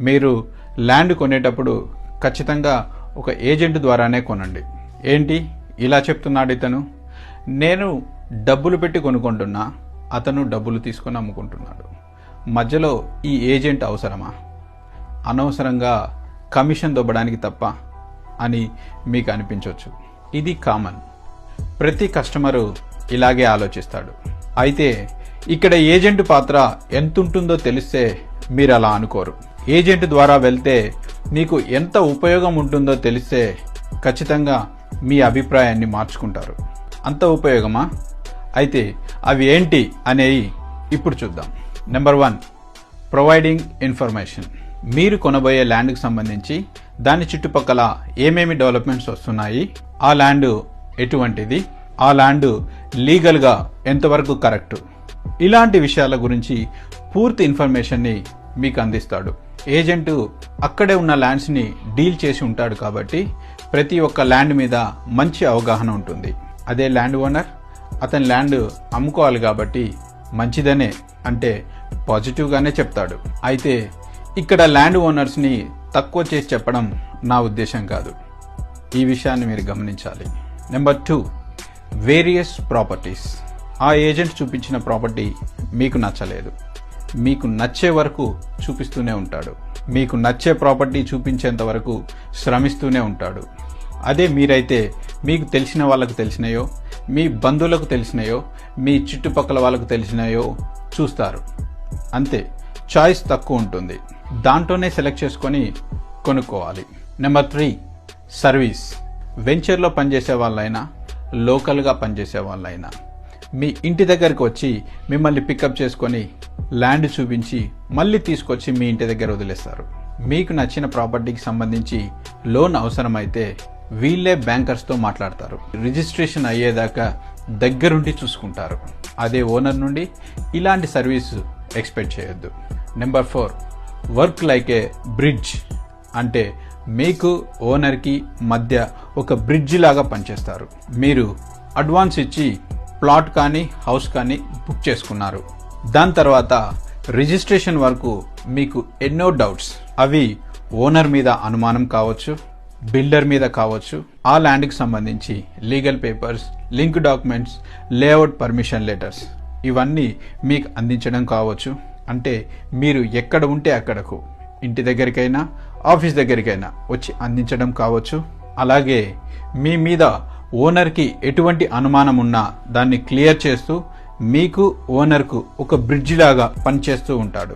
మీరు ల్యాండ్ కొనేటప్పుడు ఖచ్చితంగా ఒక ఏజెంట్ ద్వారానే కొనండి. ఏంటి? ఇలా చెప్తున్నాడు ఇతను. నేను డబ్బులు పెట్టి కొనుక్కుంటున్నా అతను డబ్బులు తీసుకొని అమ్ముకుంటున్నాడు. మధ్యలో ఈ ఏజెంట్ అవసరమా? అనవసరంగా కమిషన్ దొబ్బడానికి తప్ప అని మీకు అనిపించవచ్చు ఇది కామన్. ప్రతి కస్టమరు ఇలాగే ఆలోచిస్తాడు. అయితే ఇక్కడ ఏజెంట్ పాత్ర ఎంతుంటుందో తెలిస్తే మీరు అలా అనుకోరు. ఏజెంట్ ద్వారా వెళ్తే మీకు ఎంత ఉపయోగం ఉంటుందో తెలిస్తే ఖచ్చితంగా మీ అభిప్రాయాన్ని మార్చుకుంటారు. అంత ఉపయోగమా? అయితే అవి ఏంటి అనేవి ఇప్పుడు చూద్దాం. నెంబర్ వన్ ప్రొవైడింగ్ ఇన్ఫర్మేషన్ మీరు కొనబోయే ల్యాండ్కి సంబంధించి దాని చుట్టుపక్కల ఏమేమి డెవలప్మెంట్స్ వస్తున్నాయి? ఆ ల్యాండ్ ఎటువంటిది? ఆ ల్యాండ్ లీగల్గా ఎంతవరకు కరెక్ట్? ఇలాంటి విషయాల గురించి పూర్తి ఇన్ఫర్మేషన్ని మీకు అందిస్తాడు. ఏజెంటు అక్కడే ఉన్న ల్యాండ్స్ని డీల్ చేసి ఉంటాడు కాబట్టి ప్రతి ఒక్క ల్యాండ్ మీద మంచి అవగాహన ఉంటుంది. అదే ల్యాండ్ ఓనర్ అతని ల్యాండ్ అమ్ముకోవాలి కాబట్టి మంచిదనే అంటే పాజిటివ్గానే చెప్తాడు. అయితే ఇక్కడ ల్యాండ్ ఓనర్స్ని తక్కువ చేసి చెప్పడం నా ఉద్దేశం కాదు. ఈ విషయాన్ని మీరు గమనించాలి. Number two various properties. ఆ ఏజెంట్ చూపించిన ప్రాపర్టీ మీకు నచ్చలేదు. మీకు నచ్చే వరకు చూపిస్తూనే ఉంటాడు. మీకు నచ్చే ప్రాపర్టీ చూపించేంత వరకు శ్రమిస్తూనే ఉంటాడు. అదే మీరైతే మీకు తెలిసిన వాళ్ళకు తెలిసినాయో మీ బంధువులకు తెలిసినాయో మీ చుట్టుపక్కల వాళ్ళకు తెలిసినాయో చూస్తారు. అంతే చాయిస్ తక్కువ ఉంటుంది. దాంట్లోనే సెలెక్ట్ చేసుకొని కొనుక్కోవాలి. Number three service. వెంచర్లో పనిచేసే వాళ్ళైనా లోకల్గా పనిచేసే వాళ్ళైనా మీ ఇంటి దగ్గరికి వచ్చి మిమ్మల్ని పికప్ చేసుకొని ల్యాండ్ చూపించి మళ్ళీ తీసుకొచ్చి మీ ఇంటి దగ్గర వదిలేస్తారు. మీకు నచ్చిన ప్రాపర్టీకి సంబంధించి లోన్ అవసరమైతే వీళ్ళే బ్యాంకర్స్తో మాట్లాడతారు. రిజిస్ట్రేషన్ అయ్యేదాకా దగ్గరుండి చూసుకుంటారు. అదే ఓనర్ నుండి ఇలాంటి సర్వీస్ ఎక్స్పెక్ట్ చేయొద్దు. Number four work like a bridge అంటే మీకు ఓనర్కి మధ్య ఒక బ్రిడ్జ్ లాగా పనిచేస్తారు. మీరు అడ్వాన్స్ ఇచ్చి ప్లాట్ కానీ హౌస్ కానీ బుక్ చేసుకున్నారు. దాని తర్వాత రిజిస్ట్రేషన్ వరకు మీకు ఎన్నో డౌట్స్. అవి ఓనర్ మీద అనుమానం కావచ్చు బిల్డర్ మీద కావచ్చు ఆ ల్యాండ్కి సంబంధించి legal papers link documents layout permission letters. ఇవన్నీ మీకు అందించడం కావచ్చు. అంటే మీరు ఎక్కడ ఉంటే అక్కడకు ఇంటి దగ్గరికైనా ఆఫీస్ దగ్గరికైనా వచ్చి అందించడం కావచ్చు. అలాగే మీ మీద ఓనర్కి ఎటువంటి అనుమానం ఉన్నా దాన్ని క్లియర్ చేస్తూ మీకు ఓనర్కు ఒక బ్రిడ్జ్ లాగా పనిచేస్తూ ఉంటాడు.